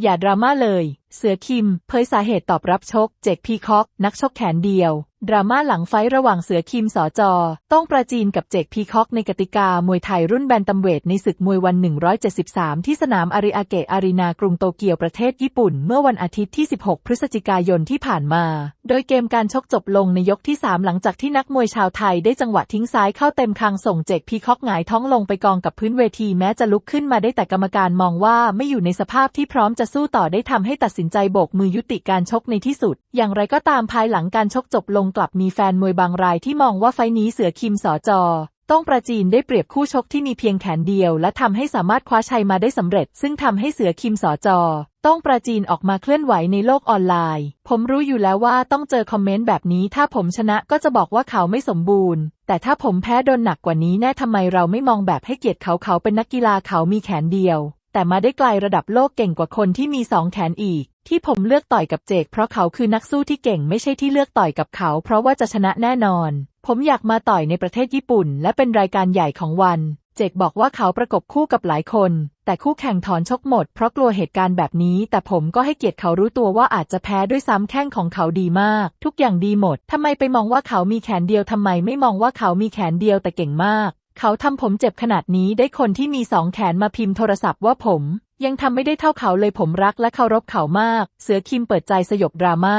อย่าดราม่าเลย เสือคิม เผยสาเหตุตอบรับชก เจคพีคอก นักชกแขนเดียว ดราม่าหลังไฟระหว่างเสือคิมสอจอ ต้องประจีนกับเจคพีคอกในกติกามวยไทยรุ่นแบนตัมเวทในศึกมวยวัน 173 ที่สนามอาริอาเกะอารีนากรุงโตเกียวประเทศญี่ปุ่น เมื่อวันอาทิตย์ที่ 16 พฤศจิกายนที่ผ่านมาโดยเกมการชกจบลงในยกที่ 3 หลังจากที่นักมวยชาวไทยได้จังหวะทิ้งซ้ายเข้าเต็มคางส่งเจกพีคอกหงายท้องลงไปกองกับพื้นเวทีแม้จะลุกขึ้นมาได้แต่กรรมการมองว่าไม่อยู่ในสภาพที่พร้อมจะสู้ต่อได้ทำให้ตัดสินใจโบกมือยุติการชกในที่สุด อย่างไรก็ตามภายหลังการชกจบลงกลับมีแฟนมวยบางรายที่มองว่าไฟล์นี้เสือคิมสอจอ ต้องประจีนได้เปรียบคู่ชกที่มีเพียงแขนเดียว และทำให้สามารถคว้าชัยมาได้สำเร็จ ซึ่งทำให้เสือคิมสอจอ ต้องประจีนออกมาเคลื่อนไหวในโลกออนไลน์ ผมรู้อยู่แล้วว่าต้องเจอคอมเมนต์แบบนี้ ถ้าผมชนะก็จะบอกว่าเขาไม่สมบูรณ์ แต่ถ้าผมแพ้โดนหนักกว่านี้แน่ทำไมเราไม่มองแบบให้เกียรติเขาเขาเป็นนักกีฬาเขามีแขนเดียว แต่มาได้ไกลระดับโลกเก่งกว่าคนที่มีสองแขนอีก ที่ผมเลือกต่อยกับเจกเพราะเขาคือนักสู้ที่เก่งไม่ใช่ที่เลือกต่อยกับเขา เพราะว่าจะชนะแน่นอน ผมอยากมาต่อยในประเทศญี่ปุ่น และเป็นรายการใหญ่ของวัน เจกบอกว่าเขาประกบคู่กับหลายคน แต่คู่แข่งถอนชกหมดเพราะกลัวเหตุการณ์แบบนี้ แต่ผมก็ให้เกียรติเขารู้ตัวว่าอาจจะแพ้ด้วยซ้ำแข้งของเขาดีมาก ทุกอย่างดีหมดทำไมไปมองว่าเขามีแขนเดียวทำไมไม่มองว่าเขามีแขนเดียวแต่เก่งมาก เขาทำผมเจ็บขนาดนี้ได้คนที่มีสองแขนมาพิมพ์โทรศัพท์ว่าผม ยังทำไม่ได้เท่าเขาเลยผมรักและเคารพเขามาก เสือคิมเปิดใจสยบดราม่า